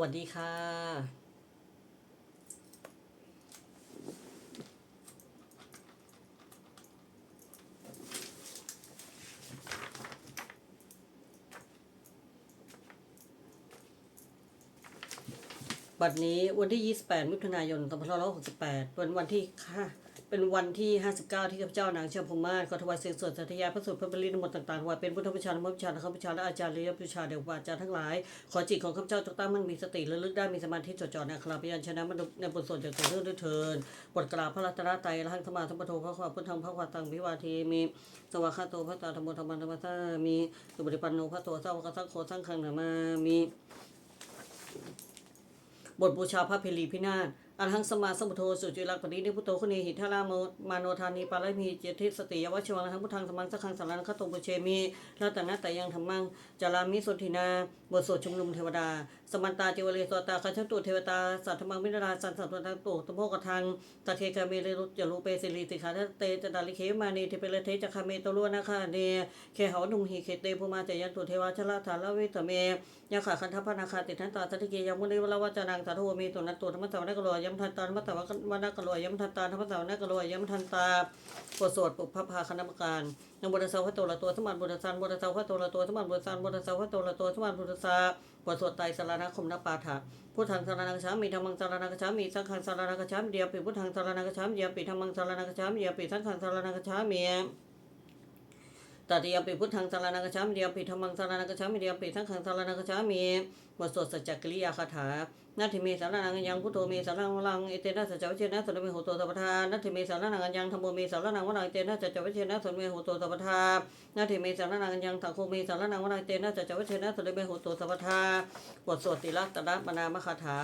วัสดีค่ะ บัดนี้วันที่ 28 มิถุนายน2568เป็นวันที่ค่ะ เป็นวันที่ 59 ที่ข้าพเจ้านางเชื่อพมาศขอถวายเสียงสวดสัตยาพระสุตรพระบริณมดต่างๆถวายเป็นพุทธบูชาธรรมบูชาข้าพเจ้าและอาจารย์เรียบบูชาเดวบาอาจารย์ทั้งหลาย ขอจิตของข้าพเจ้าจงตั้งมั่นมีสติระลึกได้มีสมาธิจดจ่อในคราพยัญชนะมนุษย์ในบทสวดจากเรื่องด้วยเทินบทกราบพระรัตนตรัยและทั้งธรรมาทั้งปโทพระความพุทธังพระวาตังวิวาทีมีสวากขาโตพระตาธรรมธรรมันธรรมะมีสุปฏิปันโนพระโตสาวกสังโฆสังฆังนามามีบทบูชาพระเพลีพินาศ อันหังสมาสมุทโธสุจิรักปณินิพุโตคุณีหิทาราโมมาโนธานีปาลมีเจติสติยวชวังทั้งพุทธังสมังสักขังสารังคตงปุเชมีรัตนะแต่ยังธรรมังจารามิสุทินาบทสวดชุมนุมเทวดา สมันตาเจวเลสตาคัจฉตุเทวตาสัตธรรมังมินราสันสัตตังตุตโมกทังตะเคกาเมเลรุจรูเปสิริติขาเตจดาลิเคมานีเทเปเลเทจคาเมตลุนาคาเนเคหานุมหิเคเตภูมาเจยันตุเทวาชลาธาลเวทเมยาขาคันทัพพนาคาติดทันตาสัตถิเกยามุนิวลาวจานังสาธุเมตุนัตตุธรรมสาวนักกลอยยมทันตาธรรมสาวนักกลอยยมทันตาธรรมสาวนักกลอยยมทันตาบทสวดปุพพาคณมการนบุตรสาวพระโตละตัวสมานบุตรสันบุตรสาวพระโตละตัวสมานบุตรสันบุตรสาวพระโตละตัวสมานบุตรสาบทสวดไตรสารณคมนปาฐะพุทธังสารนังช้ามีธรรมังสารนังช้ามีสังฆังสารนังช้ามีเดียปิพุทธังสารนังช้ามีเดียปิธรรมังสารนังช้ามีเดียปิสังฆังสารนังช้ามี ตติยปิพุทธังสารนังกชามิเดียปิธรรมังสารนังกชามิเดียปิสังฆังสารนังกชามิบทสวดสัจจกิริยาคาถานาทิเมสารนังยังพุทโธเมสารนังวรังเอเตนะสัจจวิเชนะสุนเมโหโตสัพพทานาทิเมสารนังยังธรรมโมเมสารนังวรังเอเตนะสัจจวิเชนะสุนเมโหโตสัพพทานาทิเมสารนังยังสังโฆเมสารนังวรังเอเตนะสัจจวิเชนะสุนเมโหโตสัพพทาบทสวดติลัตนะมนามคาถา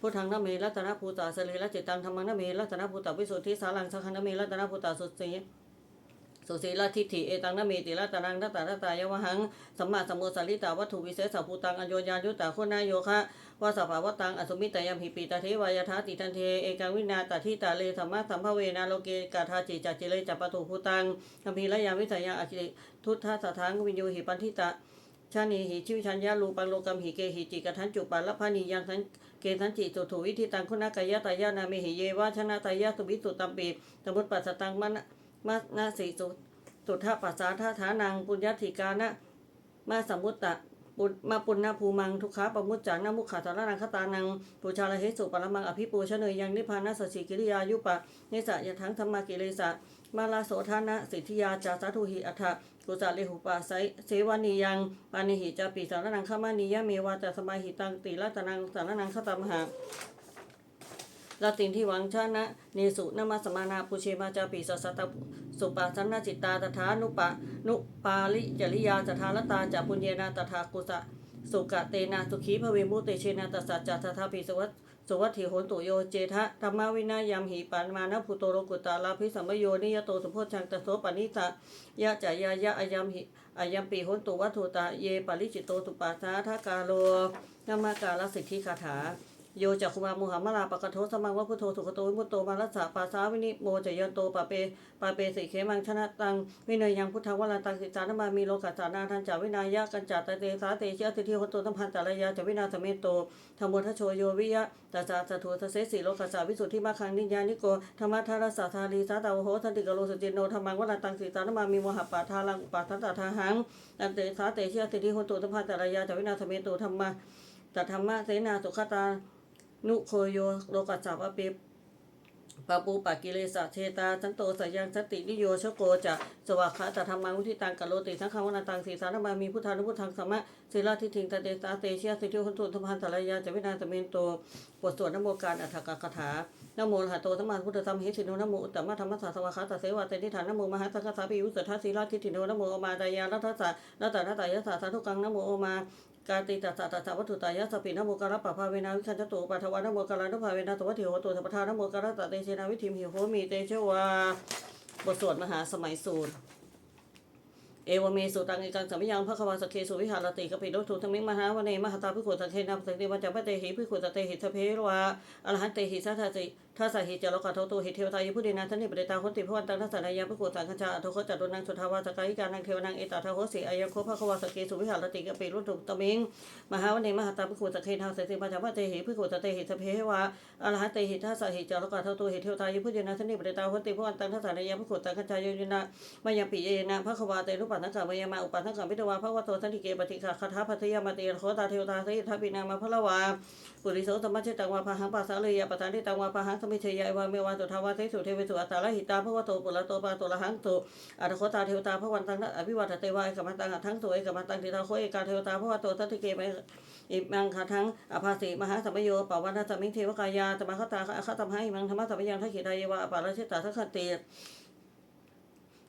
พุทธังนเมรัตนภูตาสรีระจิตตังธรรมังนเมรัตนภูตาวิสุทธิสารังสังฆังนเมรัตนภูตาสุสี สุสีลทิฏฐิเอตังนเมติละตานังทัตตาทัตตายวหังสัมมาสัมโมสัลิตาวัตถุวิเศษสัพพุตังอโยญายุตตาโคนายโยคะวาสภาวตังอสุมิตยามหิปีตาเทวายทาติทันเทเอกังวินาตาทิตาเลสัมมาสัมภเวนาโลเกกาธาจิจัจเจเลจัปปตุภูตังคัมภีระยาวิสัยยังอจิทุตถาสถังวินโยหิปันทิตาชานีหิชิวชัญญาลูปังโลกัมหิเกหิจิกทันจุปันละพานียังทันเกทันจิตุถุวิธิตังคุณากายะตายานามิหิเยวาชนะตายะสุวิสุตัมปีสมุตปัสสตังมะน มะนาสีสุสุทธปัสสาทาฐานังปุญญติกานะมาสมุตตะปุมาปุณณภูมังทุกขาปมุจจานามุขาสารนังคตานังปูชาลเหสุปรมังอภิปูชเนยยังนิพพานัสสิกิริยายุปะนิสะยะทังธรรมากิเลสะมาลาโสธานะสิทธิยาจาสาธุหิอัฏฐะกุสาเลหุปาไสเสวานียังปานิหิจาปิสารนังขมานิยะเมวาจาสมาหิตังติละตนังสารนังคตามหา ลาตินที่หวังชนะเนสุนมาสมานาปุเชมาจาปิสัสสตสุปาสันนจิตตาตถานุปะนุปาลิจริยาสถาลตาจาปุญเยนาตถากุสะสุกะเตนาสุขีภเวมุเตเชนาตสัจจตถาปิสวัตสุวัตถิโหนตุโยเจทะธรรมวินายามหิปานมานะพุโตโรกุตาลาภิสัมโยนิยโตสุโพชังตโสปนิสะยะจายายะอายามหิอายามปีโหนตุวัตถุตาเยปาริจิตโตสุปัสสาทกาโลนามากาลสิทธิคาถา โยจักคุมามุหัมมาลาปะกะโทสมังวะพุทโธสุขโตวิมุตโตมารัสสะปาสาวินิโมจยันโตปะเปปะเปสิเขมังชนะตังวินัยยังพุทธังวลาตังสิจานมามีโลกัสสานาทันจาวินายะกันจัตตเตสาเตเชติทิโหนโตตัมพันตะระยะจาวินาสเมโตธรรมโมทชโชโยวิยะตัสสะสะทุทะเสสีโลกัสสาวิสุทธิมาคังนิยานิโกธรรมะทารัสสะทาลีสาตาวโหทันติกะโลสุจินโนธรรมังวลาตังสิจานมามีโมหะปาทาลังอุปาทัตตาทาหังอันเตสาเตเชติทิโหนโตตัมพันตะระยะจาวินาสเมโตธรรมะตัธรรมะเสนาสุขตา นุโคโยโลกัสสาวะเปปะปูปะกิเลสะเทตาสันโตสยังสตินิโยชโกจะสวากขาตธรรมังวุธิตังกะโลติสังฆวนาตังสีสารมามีพุทธานุพุทธังสมะศิลาทิทิงตะเตตาเตเชียสิทิหุนตุธรรมพันธรายาจะวินาสเมนโตบทสวดนโมการอัฏฐกคาถานโมหะโตธรรมาพุทธธรรมหิสิโนนโมอุตตมะธรรมสาสวากขาตเสวะเตนิฐานนโมมหาสังฆสาปิยุสทัสสีลาทิทิโนนโมอมาตายาลัทธะลัตตะนัตตายะสาสาธุกังนโมอมา กาติตัสสะตัสสะวัตถุตายะสปินโมกะระปะภาเวนาวิคันจตุปัทวานโมกะลานุภาเวนะตวัตถิโหตุสัพทานโมกะระตะเตเชนาวิธิมหิโหมีเตเชวาบทสวดมหาสมัยสูตร เอวเมสุตังเอกังสัมยังพระควาสเคสุวิหารติกปิโดทุธมิงมหาวเนมหตาภิขุสังเทนัมสังเทวันจัปเตหิภิขุสเตหิสเพรวาอรหันเตหิสัทธาติทัสสะหิจโลกะโทตุหิเทวตายพุทธินาทันนิปเดตาหุติพวันตังทัสนายาภิกขุสังฆจาอโทโคจัตุนังสุทาวาสกายิกานังเทวนังเอตาทาโหสีอายัโคพระควาสเคสุวิหารติกปิโดทุธมิงมหาวเนมหาตาภิกขุสังเทนัมสังเทวันจัปเตหิภิกขุสเตหิสเพรวาอรหันเตหิทัสสะหิจโลกะโทตุหิเทวตายพุทธินาทันนิปเดตาหุติพวันตังทัสนายาภิกขุสังฆจาโยนะมายาปิเยนะพระควาเตรุปัสสะมยามาอุปัสสะพิทวาพระวัตโตสันติเกปฏิฆาคาถาพัทยามาเตโคตาเทวตาสิทัพปินามาพระละวาปุริโสธรรมเชตังวาพาหังปัสสะเลยาปตานิตังวาพาหังสมิเชยยวาเมวาสุทาวาเทสุเทวิสุอัตตาลหิตาพระวโตปุระโตปาโตละหังตุอัตโคตาเทวตาพระวันตังอภิวัตเตวาเอกมัตังทั้งตัวเอกมัตังทิตาโคเอกาเทวตาพระวโตสัตติเกปอิมังคาทั้งอภาสิมหาสัมโยปวันสัมมิเทวกายาตมะคตาคตมหาอิมังธรรมสัมยังทักขิตายาวาอปาราชิตาทัคติ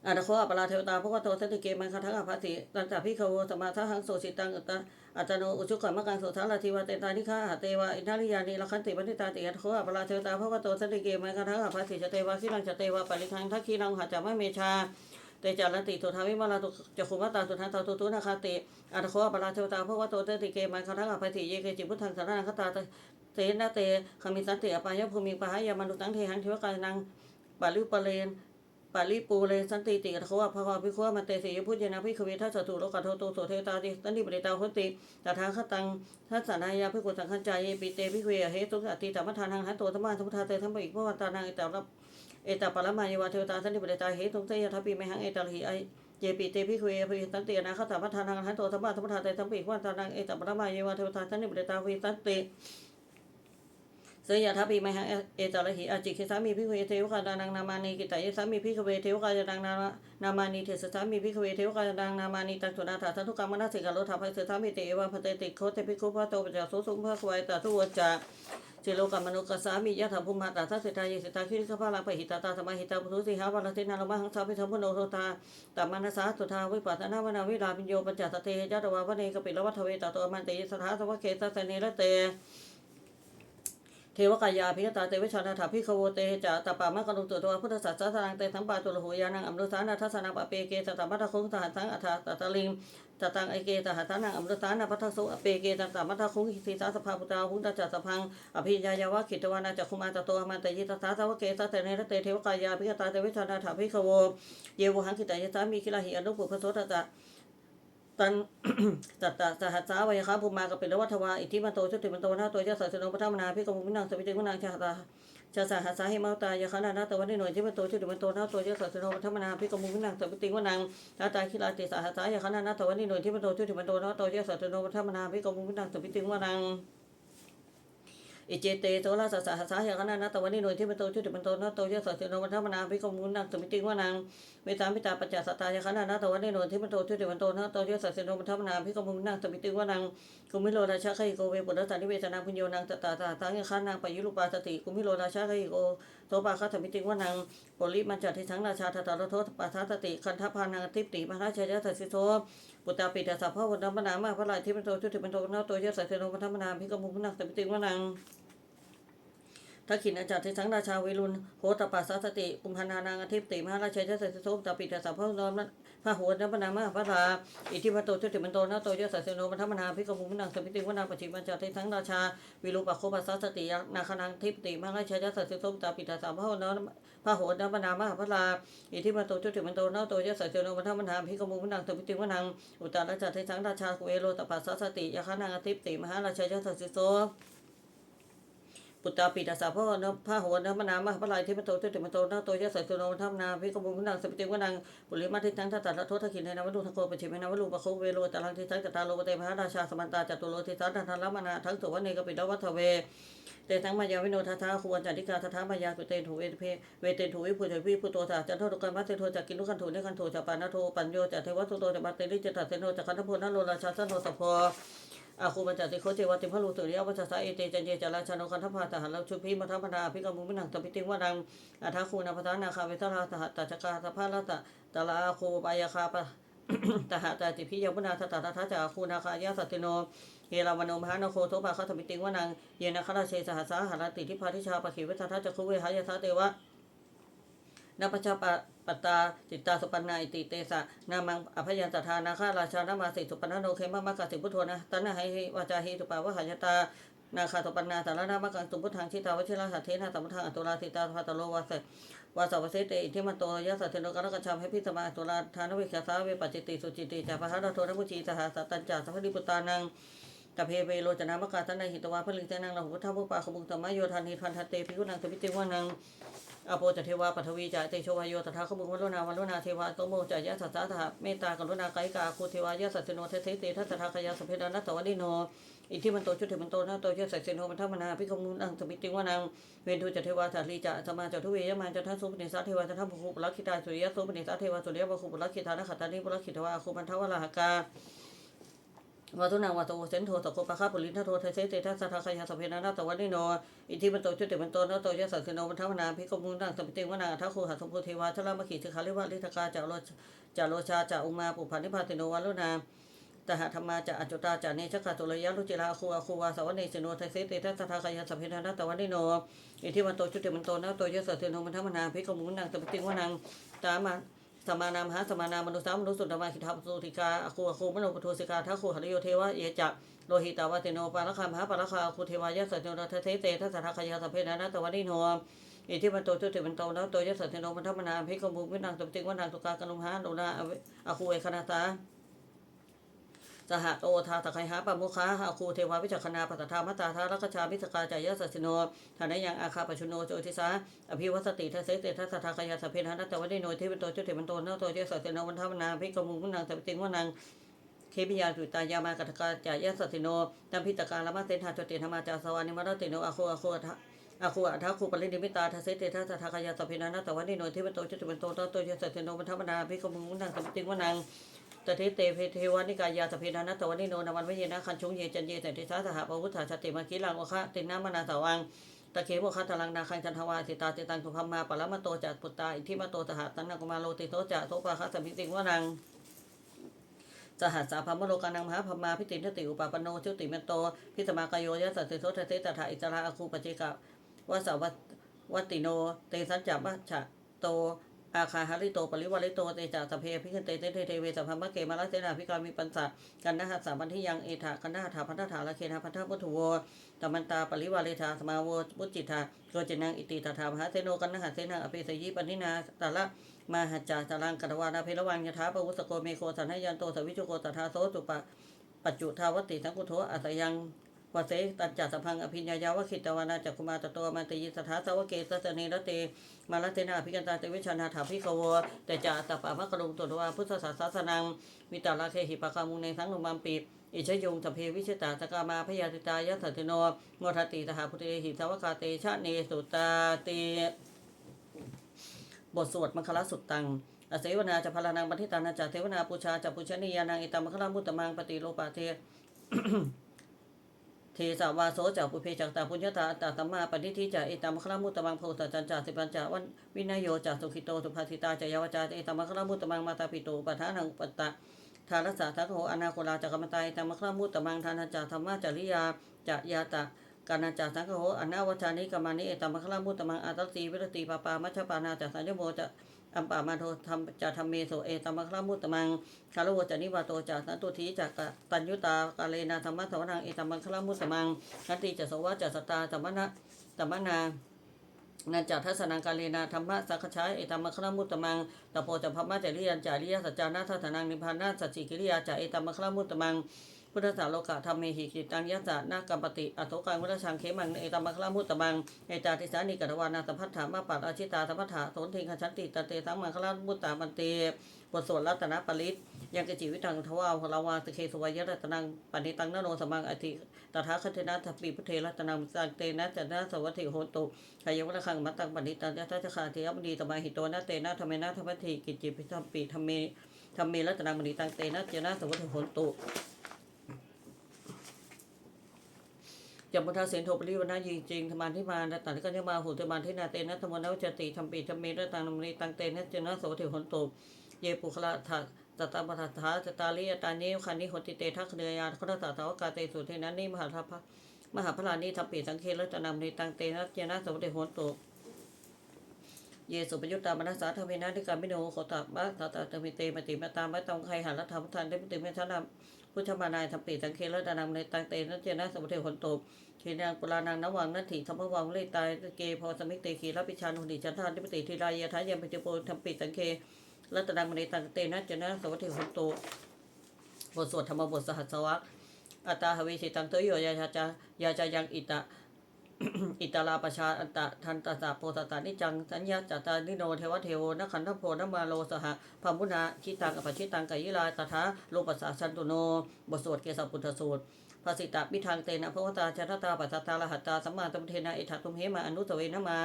อาตโคอัปปราเทวตาพระวโตสันติเกมันคาทังอภัสสิตันตาพิเขาสมาทหังโสสิตังอุตตะอัตโนอุจุกรรมกังโสทัลลาทิวาเตตานิฆาหาเตวะอินทาริยานิลักขันติปณิตาติอัตโคอัปปราเทวตาพระวโตสันติเกมันคาทังอภัสสิจเตวะคิรังจเตวะปริทังทักขีนังหาจามะเมชาเตจารันติโทธาวิมาลาตุจักขุมัตาสุทันตาตุตุนาคาติอัตโคอัปปราเทวตาพระวโตสันติเกมันคาทังอภัสสิเยเกจิพุทธังสารนังคตาเตนะเตขมิสันติอปายภูมิปะหายามนุตังเทหังเทวกายนังปาลิปะเลน ปาลิปูเลสันติติเขาว่าพระวาพิโคมาเตสีพุทธยนาพิคเวทัสสตุโลกาโทโตโสเทตาติตันติปริตาหุติตถาคตังทัสสานายาพิกุสังขันจายปิเตพิเวเหตุสติตามทานังหันโตธรรมาธรรมทาเตธรรมอิกพวันตานังเอตารับเอตาปรมายวาเทวตาสันติปริตาเหตุเตยทัพปีไมหังเอตาหิไอเจปิเตพิเวพิตันตินาคตามทานังหันโตธรรมาธรรมทาเตธรรมอิกพวันตานังเอตาปรมายวาเทวตาสันติปริตาวิตันติ สยทัพปีมหังเอตาลหิอจิคิสามีพิคเวเทวกาดานังนามานีกิตายสามีพิคเวเทวกาดังนานามานีเทสสามีพิคเวเทวกาดังนามานีตังสุนาถาทันทุกรรมนาสิกาโลทัพไพเสสามีเตวาพเตติโคเตพิคุพระโตปจักสุสุภะควายตาทุวจาเจโลกัมมนุกสามียะถาภูมิตาทัสสิตายสิตาคิริขภาลังปหิตาตาสมาหิตาปุถุสิหาวาลเทนาลมะหังสาพิธรรมโนโทตาตัมานาสาสุทาวิปัสสนาวนาวิลาปิญโยปัจจัตเตยะตวาวเนกปิลวัฏเวตาตัวมันเตยสถาสวะเคสสเนระเต เทวกายาพิกตาเตวิชานาถาพิขโวเตจาตปามะกรุงตุตัวพุทธศาสนาเตสัมปาตุลโหยานังอัมรุสานาทัสนาปะเปเกตตามัทคุงตหัสังอัฏฐตตะลิงตตังไอเกตหัสานังอัมรุสานาพัทสุอเปเกตตามัทคุงทิสาสภาปุตาหุงตจัสพังอภิญญายาวะขิตวานาจักคุมาตโตมันเตยิตสาสวะเกสเตเนรเตเทวกายาพิกตาเตวิชานาถาพิขโวเยวหังขิตายสามีคิลาหิอนุปุพโสตตะ ตันตัตตะสหัสสาวยคะภูมากปิลวัฏวาอิทธิมันโตชุติมันโตนาตัวเจ้าสัสนพระธรรมนาพิกมุมินังสวิติมุนังชาตาชาสหัสสาหิมาตายาคะนานาตวันนิโนจิมันโตชุติมันโตนาตัวเจ้าสัสนพระธรรมนาพิกมุมินังสวิติมุนังตาตาคิราติสหัสสายาคะนานาตวันนิโนจิมันโตชุติมันโตนาตัวเจ้าสัสนพระธรรมนาพิกมุมินังสวิติมุนัง อิเจเตโตราสสะหัสายะคะนานาตวันนิโนจิมันโตชุติมันโตนาตัวยะสัสโนปทัมนาพิกมุมินังสมิติวานังเวตามิตาปัจจสตายะขณะนาตวันเนโนทิมันโตชุติมันโตนะโตเยสัสเสโนวันทัมนาพิกมุมนังสมิติวานังกุมิโลราชาไคโกเวปุตตานิเวชนาพุญโยนังตตาตาตังยะขานางปยุรุปาสติกุมิโลราชาไคโก โทปาคัสมิติวานังปริมันจัตทิสังราชาตตาโทปัสสสติคันทพานังทิปติมหาชยสัสสิโทปุตตาปิตาสัพพะวันธรรมนามาพระลายทิปันโตชุติปันโตนาโตเยสัสเทโนมันทัมนามพิกมุขนักสมิติวานังทักขินอาจารย์ทิสังราชาวิรุณโหตปัสสสติปุมพันธานางอธิปติมหาราชยสัสสิโทปุตตาปิตาสัพพะนธรรม พระโหดนปนามาพระราอิทธิปโตชุติมันโตนะโตยสัสเสโนมันธรรมนาพิกมุมนังสมิติวนาปจิมัญจทิสังราชา วิรุปโคปัสสสติยนาคนังทิปติมหาราชยสัสสิโสตปิตาสัพพะนอมพระโหดนปนามาพระราอิทธิปโตชุติมันโตนะโตยสัสเสโนมันธรรมนาพิกมุมนังสมิติวนังอุตตรราชทิสังราชาเวโรตปัสสสติยาคนังอธิปติมหาราชยสัสสิโส ปุตตาปิตาสาพระนพระโหนมนามพระลายเทพโตเทติมโตนาโตยะสัสโนธรรมนาพิกมุมนังสปิติวนังปุริมาทิทังทัตตะโทษขินในนวลุทังโกปิชิเมนวลุปะโคเวโรตลังทิทังกตาโลปเตพระราชาสมันตาจตุโลทิทันทันละมนาทั้งสุวรรณเนกปิดวัฏเวเตทังมายาวิโนทัทาควันจันติกาทัทามายาสุเตนถูเวเพเวเตนถูวิพุทธวิพุโตตาจันโทตุกันมัตเตโทจักกินุขันถูเนขันถูจัปานาโทปัญโยจัตเทวสุโตจัมัตเตริจตัสเซโนจักขันธพุนโลราชาสโนสพ อาคูบัญจติโคเจวติพะลูตุริยวัชสะเอเตจันเยจาราชานคันธพาตหันลชุพิมัทพนาภิกมุมินังตปิติงวดังอาทาคูนาพทานาคาเวทราตหัตตจักาตภาลตะตลาโคปายาคาปะตหะตาติพิยมุนาตตาทัจจาคูนาคายาสติโนเฮราวโนมหานโคโทภาคตปิติงวนังเยนะคราเชสหัสสาหารติทิพาทิชาปะขิวิทัทจักคุเวหายาสาเตวะ นาปชาปะปตาจิตตาสุปันนาอิติเตสะนามังอภยันตทานาคาราชานามาสิสุปันนโนเคมะมะกะสิพุทโธนะตันนะให้วาจาหิตุปาวะหายตานาคาตปันนาสารนามะกังตุพุทธังชิตาวชิราสัทเทนะสัมพุทธังอตุลาสิตาภาตโลวาสวาสาวเสเตอิทิมันโตยะสัทเทโนกรกชัมให้พิสมาตุลาทานวิคาสาเวปจิติสุจิติจาภะระโทนมุจีสหสัตตัญจาสัพพดิปุตานังกเพเวโลจนามกาตันในหิตวาพลิงเตนังลาหุพุทธะมุปาขมุงตมะโยธานิพันธเตภิกุนังสวิติวานัง อโปจเทวาปัทวีจาเตโชวายโยตถาคมุงวัลโลนาวัลโลนาเทวาโตโมจายะสัสสะทหะเมตตากรุณาไกกาคูเทวายะสัสสโนเทเทเตทัสสะทาคยาสพเพดานัตตวนิโนอิทธิมันโตชุติมันโตนะโตเยสัสเซโนมันธรรมนาพิคมุนังสมิติวานังเวนทุจเทวาสาลีจะสมาจทุเวยมันจะทัสสุปนิสาเทวาจะทัพภูปุลักขิตาสุริยะสุปนิสาเทวาสุริยะวะคุปุลักขิตานะขัตตานิปุลักขิตวาคุมันทวะลาหกา วาตุนาวาโตเซนโทตะโกปะคาปุลินทโทเทเสเตทัสสะทาคยาสเพนานาตวันนิโนอิทธิมันโตชุติมันโตนะโตเยสัสเซโนมันธรรมนาพิคมุนังสมิติวานังทัคคูหัสมภูเทวาชลามขีสิกขาลิวะลิทกาจาโลจาโลชาจาอุมาปุพันนิพาติโนวาลุนาตหะธรรมาจะอจุตาจะเนชกาตุระยะรุจิราคูอาคูวาสวัสเนสโนไทเสติทัสสะทาคายาสเพนานาตวันนิโนอิทิมันโตจุติมันโตนะโตยะสะเทโนมันธรรมนาภิกขมุนังตปติวนังตามา สมานามหาสมานามนุสามนุสุตมาคิทัมสุติกาอคูอคูมโนปทุสิกาทัคคูหริโยเทวะเยจะโลหิตาวะเตโนปารคามหาปารคาคูเทวายะสัตเทโนทัเทเตทัสสะทาคยาสัพเพนะนาตวันนิโนอิทิมันโตจุติมันโตนะโตยะสัจโนมันธรรมนาภิกขมุนังสุติงวนังสุกากนุมหาโลนาอคูเอคณาตา สหโตทาตะไคหาปะมุคาหาคูเทวาวิจักขณาปัตตามัตตาทารักชาพิสกาจายสัสสิโนฐานะยังอาคาปชุโนโจติสาอภิวัสติทัสเสติทัสทาคายาสเพนะนัตตวันิโนเทวิโตเจุเทมันโตนะโตเจสัสิโนวันธรรมนาภิกมุงมุนังสัพติงวนังเคปิยาตุตายามากัตกาจายสัสสิโนตัมพิตกาลมะเตถาจติธรรมาจาสวานิมรติโนอาโคอาโคทะอาคูอัฏฐคูปรินิมิตาทัสเสติทัสทาคายาสเพนะนัตตวันิโนเทวิโตเจุเทมันโตนะโตเจสัสิโนวันธรรมนาภิกมุงมุนังสัพติงวนัง ตถิเตเพเทวานิกายาสเพนานัตตวันิโนนาวันวิเยนะคันชุงเยจันเยแต่ทิสาสหปวุฒาชติมาคิลังโอคะตินามานาสาวังตะเคโมคะตลังนาคังจันทวาสิตาติตังสุภมาปะละมะโตจัตปุตตาอิทิมาโตสหตังนนกุมาโลติโตจะโตปะคะสมิติงวะนังสหัสสาพมโลกานังมหาพมาพิตินติอุปปปโนชุติเมนโตพิสมากายโยยะสัตติโตเทเตตถาอิจราอคูปจิกะวะสาวัตติโนเตสัจจะวัชชะโต อาคาหาริโตปริวาริโตเตจาสเพพิคันเตเตเทเทเวสัพพมะเกมาลเสนาพิการมีปัญสะกันนะหัสสาบันทิยังเอถากันนะหัถาพันธถาละเคนะพันธพุทธโวตมันตาปริวาริธาสมาโวบุจิตาโกจินังอิติตถามหาเสโนกันนะหัสเสนาอภิสยิปันินาตาละมาหัจจาจารังกัตวานาเพรวังยถาปวุสโกเมโคสันหยันโตสวิจุโกตถาโสตุปะปัจจุทาวติสังกุโทอัสยัง วเสตัจจสัพพังอภิญญายาวคิตวานาจักคุมาตโตมันตยิสถาสาวเกสสเนรเตมาลเทนาภิกันตาเตวิชานาถาภิกโวแต่จาตปะมะกรุงตุตวาพุทธศาสนังวิตาลาเคหิปะคามุงในสังลมัมปีอิชยงสเพวิชิตาสกามาพยาติตายะสัตโนโมทติตหาพุทธเหิสาวกาเตชะเนสุตาเตบทสวดมังคลสุตตังอเสวนาจะพลานังบันทิตานาจะเทวนาปูชาจะปุชนียานังอิตามคลามุตตมังปฏิโลปาเท เทสาวาโสจากปุเพจากตาปุญญาตาตาตมมาปณิทิจาเอตามคลามุตตมังโพสจันจาสิปัญจาวันวินยโยจากสุขิโตสุภาสิตาจายาวจาเอตามคลามุตตมังมาตาปิโตปะทานังปัตตะทารัสสะทัโหอนาโคลาจักรรมตายตามคลามุตตมังทานาจาธรรมะจริยาจายาตะกานาจาสังโหอนาวชานิกามานิเอตามคลามุตตมังอาตัสีวิรติปาปามัชปานาจาสัญญโมจะ อัมปามาโทธรรมจะธรรมเมโสเอตามคลามุตตมังคารวจนิวาโตจากสันตุทีจากตัญยุตากาเลนะธรรมะสวนังเอตัมมัคลามุสมังนันติจะสวะจะสตาธรรมนะธรรมนานันจัทัศนังกาเลนะธรรมะสักขชายเอตัมมังคลามุตตมังตโพจะพมะจริยันจาริยสัจจานาทัศนังนิพพานาสัจจิกิริยาจาเอตัมมังคลามุตตมัง พุทธสาโลกะธรรมเมหิกิตังยัสะนากัมปติอโตกังวัชชังเขมังเอตัมมัคลามุตตมังเอจาติสานิกัตวานาสัพพัทธามาปัตอาชิตาสัพพัทธาโสนทิงขชันติตเตสังมังคลามุตตามันเตบทสวดรัตนปริตยังกจิวิตังทวาพลาวาสเคสวายรัตนังปณิตังนโนสมังอธิตถาคตนะทัพปีพุทเทรัตนังสังเตนะจันนะสวัสดิโหตุขายวัตคังมัตตังปณิตังยะทัจคาเทวดีตมาหิโตนะเตนะธรรมนะธรรมทิกิจจิพิธัมปีธรรมเมธรรมเมรัตนังปณิตังเตนะเจนะสวัสดิโหตุ จำพุทธเสนโทปริวันนายิงจริงธรรมาที่มาตันก็จะมาหูธรรมาที่นาเตนะธรรมนวจติธรรมปีธรรมเมรัตนังปณิตังเตนะเจนะสวัสดิโหตุเยปุคละทัตตาปทัฏฐาจตาลิยตานิคันนิหติเตทักเนยานคตตาสาวกาเตสุเทนันนิมหาทัพมหาพลานิทัพปีสังเครัตนามในตังเตนะเจนะสวัสดิโหตุเยสุปยุตตามนัสสาธเวนะทิการมิโนโคตะมะตาตาเตมิเตมติมตามะตองไคหันรัฐธรรมทันได้ปติเตมิชนะ พุทธมานายทัปีสังเคระดานามในตังเตนัจเจนะสมุเทหนโตทีนางปุรานังนวังนัตถิธรรมวังเลตายเกพอสมิเตขีรับปิชานหุนิจันทานทิปติทีรายทายังปิจโปทัปีสังเครัตนามในตังเตนัจเจนะสมุเทหนโตบทสวดธรรมบทสหัสวรรคอัตตาหวิสิตังเตยโยยาชาจายาจายังอิตะ อิตาลาประชาอันตะทันตสาโพตตานิจัง สัญญาจัตตานิโนเทวเทโวนขันธโพนมาโลสหพมุนาชิตังอปชิตังกยิลาตถาโลปัสสะสันตุโน บทสวดเกสปุทธสูตรภาสิตามิทางเตนะพระวตาชาตตาปัสตาลหัตตาสัมมาตัมเทนะอิทัตุมเหมาอนุสเวนมา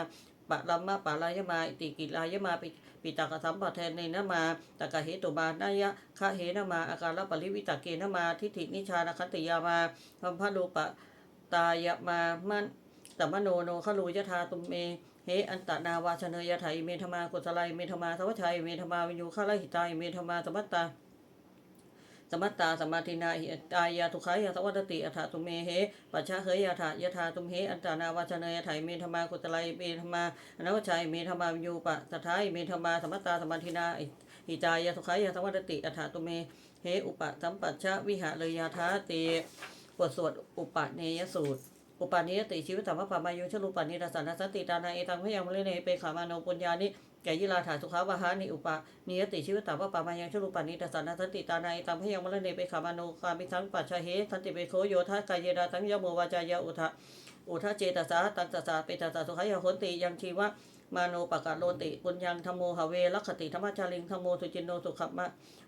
ปะลัมมาปะลายมาอิติกิลายมาปิปิตากสัมปะเทนเนนมาตะกะเหตุมานายะคะเหนมาอาการปริวิตาเกนมาทิฏฐินิชานคติยามาพัมพะโลปะตายมามัน สัมมโนโนขลูยธาตุเมเฮอันตนาวาชเนยไถเมธมากุศลายเมธมาสวัชัยเมธมาวิญญูขาลหิตายเมธมาสมัตตาสมัตตาสมาธินาหิตายาทุขายาสวัตติอัฏฐตุเมเฮปัจฉะเฮยาถายาธาตุมเฮอันตนาวาชเนยไถเมธมากุศลเมธมาอนวัชัยเมธมาวิญูปะสัทายเมธมาสมัตตาสมาธินาหิตายาทุขายาสวัตติอัฏฐตุเมเฮอุปะสัมปัชชะวิหะเลยาธาเตบทสวดอุปะเนยสูตร อุปาณิยติชีวิตธรรมปะมายุชลุปานิรสันนสติตานาเอตังพยังมะเลเนเปขามาโนปุญญานิแกยิราถาสุขาวาหานิอุปานิยติชีวิตธรรมปามายังชลุปานิรสันนสติตานาเอตังพยังมรเลเนเปขามาโนคามิสังปัจฉเหสันติเปโคโยธากายเยดาทั้งยโมวาจายาอุทะอุทะเจตสาตังสสาเปตสาสุขายาโหนติยังชีวะ มาโนปะกาโลติปุญญังธรรมโมหเวลักขติธรรมจาริงธรรมโมสุจินโนสุขมะ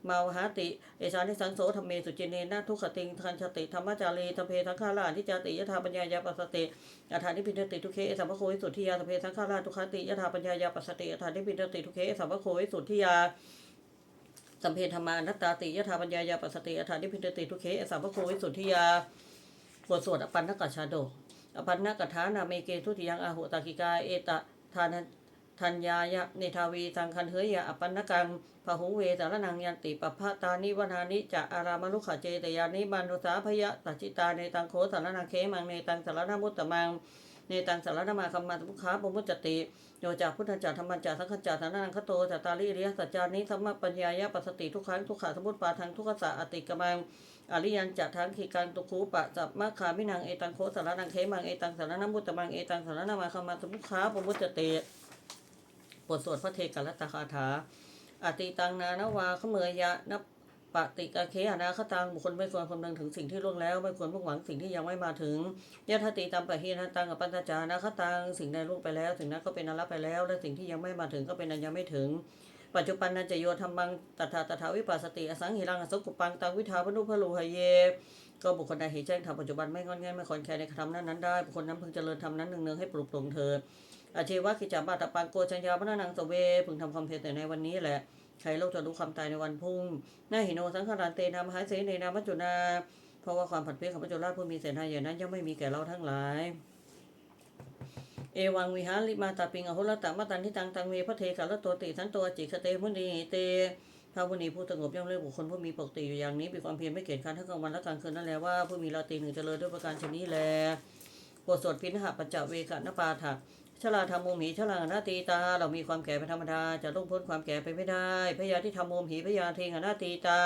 มาวหาติเอชานิสังโสธรรมเมสุจินเนนะทุกขติงทันชติธรรมจารีธรรมเพทังฆาลานิจติยถาปัญญายาปัสสติอัฏฐานิพินติทุเคเอสัมภโควิสุทธิยาธรรมเพทังฆาลาทุกขติยถาปัญญายาปัสสติอัฏฐานิพินติทุเคเอสัมภโควิสุทธิยาสัมเพธรรมานัตตาติยถาปัญญายาปัสสติอัฏฐานิพินติทุเคเอสัมภโควิสุทธิยาบทสวดอปันนกชาโดอปันนกถานาเมเกทุติยังอาหุตากิกาเอตะ ทานันทัญญายะเนทาวีสังคันเฮยยะอปันนกังพหูเวสารนังยันติปภะตานิวนานิจะอารามลุขเจตยานิมานุสาพยะตัจจิตาในตังโคสารนังเคมังในตังสารนมุตตะมัง ในตังสารนมาคัมมาตุขาปมุจจติโยจากพุทธจักรธรรมจักรสังฆจักรสารนังคโตจัตตาลิเริยสัจจานิสัมมาปัญญายะปัสสติทุกขังทุกขาสมุตปาทังทุกขสะอติกมังอริยันจัทังขีกังตุคูปะจับมาคามินังเอตังโคสารนังเคมังเอตังสารนมุตตะมังเอตังสารนมาคัมมาตุขาปมุจจติบทสวดพระเทกัลตคาถาอติตังนานาวาขเมยยะนับ ปฏิกาเคอนาคตังบุคคลไม่ควรคำนึงถึงสิ่งที่ล่วงแล้ว ไม่ควรมุ่งหวังสิ่งที่ยังไม่มาถึงยะทติตามปะเฮนะตังกับปัญจานาคตังสิ่งใดล่วงไปแล้วสิ่งนั้นก็เป็นอนัตไปแล้ว และสิ่งที่ยังไม่มาถึงก็เป็นอันยังไม่ถึง ปัจจุบันนันจะโยธรรมังตถาตถาวิปัสสติอสังหิรังอสุกุปังตังวิทาพนุพลูหเยก็บุคคลใดเห็นแจ้งธรรมปัจจุบันไม่งอนแง่ไม่คอนแคลนในธรรมนั้นนั้นได้บุคคลนั้นพึงเจริญธรรมนั้นเนืองๆให้ปลุกปลงเถิดอาชีวะกิจจาบาตปังโกชัญญาพระนังสเวพึงทำความเพียรแต่ในวันนี้แหละ ใครโลกจะรู้ความตายในวันพุ่งนาหินโนสังขารานเตนามหาเสนนามจจุนา เพราะว่าความผัดเพี้ยนของพระจุลาชผู้มีเสนาอย่างนั้นย่อมไม่มีแก่เราทั้งหลาย เอวังวิหาริมาตาปิงอหุลตะมะตันทิตังตังเวพระเทกัลโตติสันโตจิกสเตมุนีเตพระผู้นี้ผู้สงบย่อมเรียกบุคคลผู้มีปกติอยู่อย่างนี้มีความเพียรไม่เกียจคร้านทั้งกลางวันและกลางคืนนั่นแหละว่าผู้มีราตรีหนึ่งเจริญด้วยประการชนี้แลบทสวดพินหปัญจเวกนปาถะ ชลาธรรมโมหีชลาหนาตีตา เรามีความแก่เป็นธรรมดา จะล่วงพ้นความแก่ไปไม่ได้พยาที่ทำโมหีพยาเทงอนาตีตา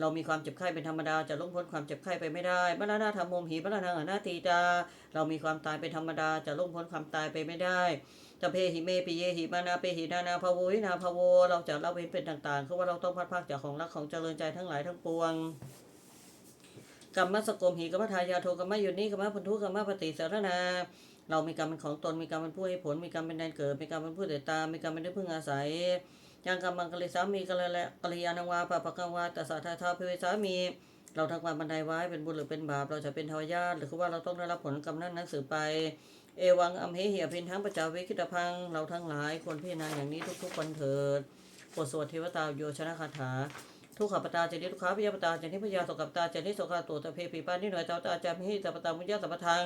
เรามีความเจ็บไข้เป็นธรรมดา จะล่วงพ้นความเจ็บไข้ไปไม่ได้บรรณาธรรมโมหีบรรณาอนาตีตา เรามีความตายเป็นธรรมดา จะล่วงพ้นความตายไปไม่ได้ตะเพหิเมปิเยหิมานาเปหินานาภาโววินาภาโว เราจะละเว้นเป็นต่างๆคือว่าเราต้องพัดพรากจากของรักของเจริญใจทั้งหลายทั้งปวงกรรมสกมหีกรรมทายาโทกรรมยุนี่กรรมพันธุกรรมปฏิสารนา เรามีกรรมเป็นของตนมีกรรมเป็นผู้ให้ผลมีกรรมเป็นแดนเกิดมีกรรมเป็นผู้ติดตามีกรรมเป็นที่พึ่งอาศัยยังกรรมังกลิสามีกัลละกัลยาณวาปะปะกังวาตัสสะทาทาพิเวสามี เราทำความบันไดไว้เป็นบุญหรือเป็นบาป เราจะเป็นทายาทหรือคือว่าเราต้องได้รับผลกรรมนั้นนั้นสืบไป เอวังอัมเหเหียพินทั้งประจาวิคิตพัง เราทั้งหลายควรพิจารณาอย่างนี้ทุกๆวันเถิดบทสวดเทวตาโยชนะคาถา ทุกขปตาเจนิทุกขาพิยปตาเจนิพยาสกับตาเจนิสกาตัวตะเพปีปานิหน่อยเจ้าตาจามิหิตปตามุญญาสัพพทัง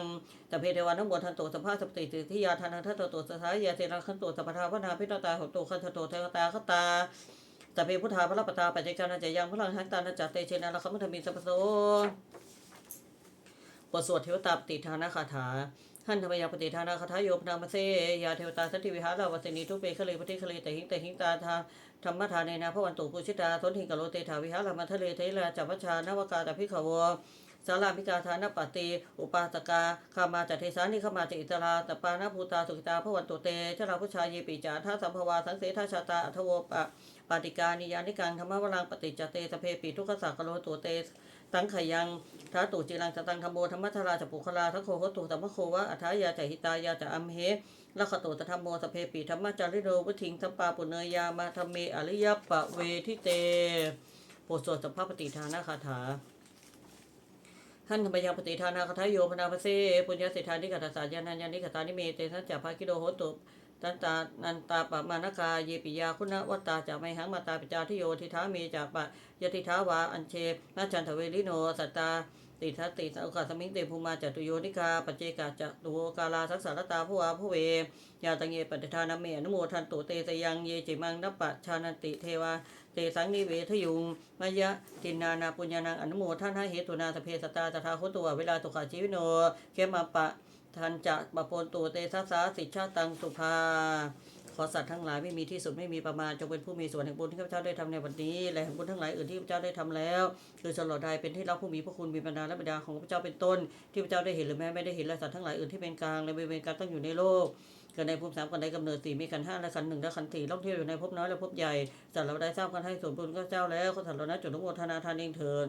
ตะเพเทวานุโมทันโตสัพพะสัพติติทิยาทานังทัตโตสัทายาเทนังขันโตสัพพทาพนาพิตตาหโตขันโตเทวตาคตาตะเพพุทธาพระปตาปัจเจกานาจยังพลังทันตานาจเตเชนาลคัมมุทมิสัพพโสบทสวดเทวตาปฏิทานาคาถาท่านธรรมยาปฏิทานาคาถาโยปนามเสยาเทวตาสันติวิหาราวสินีทุเปคเลปฏิคเลแต่หิงแต่หิงตาทา ธรรมทานเนนาพระวันตุปุชิตาสนหิกโลเตถาวิหารามทะเลเทลาจัปปชานวกาตพิขวสาราพิกาธานปฏิอุปาสกาคามาจเทสานิขมาจอิตราตปานาภูตาสุกิตาพระวันตุเตชราพุชาเยปิจาทัสัมภวาสังเสทาชาตาอัทโวปะปาติกานิยานิกังธรรมวรังปฏิจเตสเพปิทุกขสักกโลตุเต สังขยังทัตุจิรังสตังธรรมโมธรรมทราจปุคลาทัคโคโหตุสัมมโควะอัฏฐายาจหิตายาจะอัมเหลัคโตตธรรมโมสเพปิธรรมจาริโรวุทิงสัมปาปุเนยามาธรรมเมอริยปะเวทิเตโปรดสวดสัพพปฏิทานาคาถาท่านธรรมยังปฏิทานาคาทายโยพนาภเสปุญญาสิทธานิกัตสาญาณัญญานิกตานิเมเตสัจจภากิโดโหตุ ตันตานันตาปะมานกาเยปิยาคุณวัตตาจะไมหังมาตาปิจาทิโยทิท้าเมจะปะยติท้าวาอัญเชนาจันทเวลิโนสัตตาติทัตติสังกาสมิงเตภูมาจตุโยนิกาปัจเจกาจตุโวกาลาสักสารตาผู้วาผู้เวยาตังเยปฏิทานาเมอนุโมทันตุเตสยังเยจิมังนัปปะชานันติเทวาเตสังนิเวทยุงมายะจินานาปุญญานังอนุโมท่านให้เหตุนาสเพสตาตถาคตตัวเวลาตุขาชีวิโนเขมาปะ ทันจะปะปนตัวเตสัสสาสิชาตังสุภา ขอสัตว์ทั้งหลายไม่มีที่สุดไม่มีประมาณจงเป็นผู้มีส่วนแห่งบุญที่ข้าพเจ้าได้ทำในวันนี้ และแห่งบุญทั้งหลายอื่นที่ข้าพเจ้าได้ทำแล้วคือสลอดใดเป็นที่รักผู้มีพระคุณมีบรรดาและบิดาของข้าพเจ้าเป็นต้น ที่ข้าพเจ้าได้เห็นหรือแม้ไม่ได้เห็นและสัตว์ทั้งหลายอื่นที่เป็นกลางและบริเวณกลางตั้งอยู่ในโลกเกิดในภูมิสามกันในกำเนิดสี่มีขันห้าและขันหนึ่งและขันสี่ล่องเที่ยวอยู่ในภพน้อยและภพใหญ่สัตว์เราได้ทราบกันให้ส่วนบุญก็เจ้าแล้วก็สัตว์เรานั้นจงนุโมทนาทานเองเถิด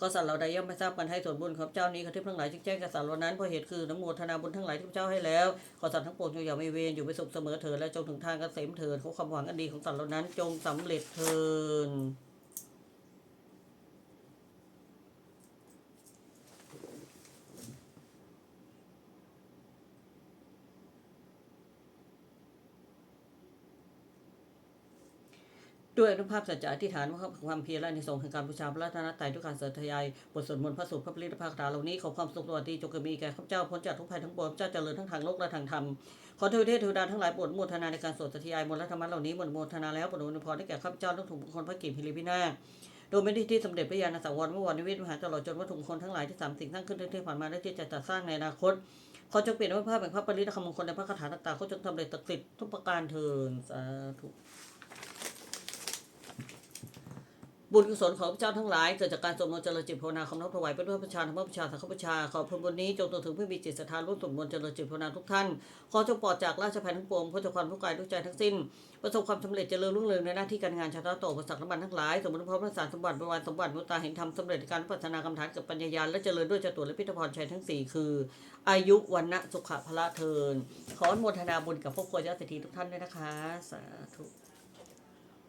ก็สัตว์เราได้ย่อมไม่ทราบกันให้ส่วนบุญของเจ้านี้เขาที่ทั้งหลายจึงแจ้งกับสัตว์เหล่านั้นเพราะเหตุคือนโมทนาบุญทั้งหลายที่พระเจ้าให้แล้วขอสัตว์ทั้งปวงจงอย่าไม่เวรอยู่ไปสุขเสมอเถิดและจงถึงทางเกษมเถิดขอความหวังอันดีของสัตว์เหล่านั้นจงสำเร็จเถิด ด้วยอนุภาพสัจจะอธิษฐานว่าความเพียรและในสงฆ์แห่งการบูชาพระรัตนตรัยด้วยการเสริฐยายบทสวดมนต์พระสูตรพระปริตภาคาเหล่านี้ขอความสุขสวัสดีจงมีแก่ข้าพเจ้าพ้นจากทุกภัยทั้งปวงเจ้าเจริญทั้งทางโลกและทางธรรมขอเทวเทพเทวดาทั้งหลายโปรดโมทนาในการสวดสธยายมนต์และธรรมะเหล่านี้มนต์โมทนาแล้วโปรดอวยพรให้แก่ข้าพเจ้าทั้งถูกบุคคลพระกิจพิริพินาศโดยไม่ได้ที่สมเด็จพระยาณสังวรเมื่อวันนิเวศมหาตลอดจนวัตถุมงคลทั้งหลายที่สามสิ่งทั้งขึ้นที่ผ่านมาและที่จะจัดสร้างในอนาคตขอจงเปลี่ยนว่าภาพแห่งพระปริตคำมงคลในพระคาถาต่างๆก็จงสำเร็จตักสิทธิ์ทุกประการเถิดสาธุ บุญกุศลของพระเจ้าทั้งหลายเกิดจากการสวดมนต์เจริญจิตภาวนาคำนับถวายเป็นด้วยพระชาธรรมประชาสังฆประชาขอพรบุญนี้จงตกถึงผู้มีจิตศรัทธาร่วมสวดมนต์เจริญจิตภาวนาทุกท่าน ขอจงปลอดจากราชภัยทั้งปวงพ้นจากความทุกข์กายทุกใจทั้งสิ้น ประสบความสำเร็จเจริญรุ่งเรืองในหน้าที่การงานชาติโตประสักน้ำมันทั้งหลายสมบูรณ์พร้อมพระสารสมบัติบริวารสมบัติมุตตาเห็นธรรมสำเร็จการพัฒนากรรมฐานกับปัญญายาณและเจริญด้วยจตุรและพิทพรชัยทั้งสี่คือ อายุวันนะสุขะพละเทินขออนุโมทนาบุญกับพวกครัวญาติเศรษฐีทุกท่านด้วยนะคะสาธุ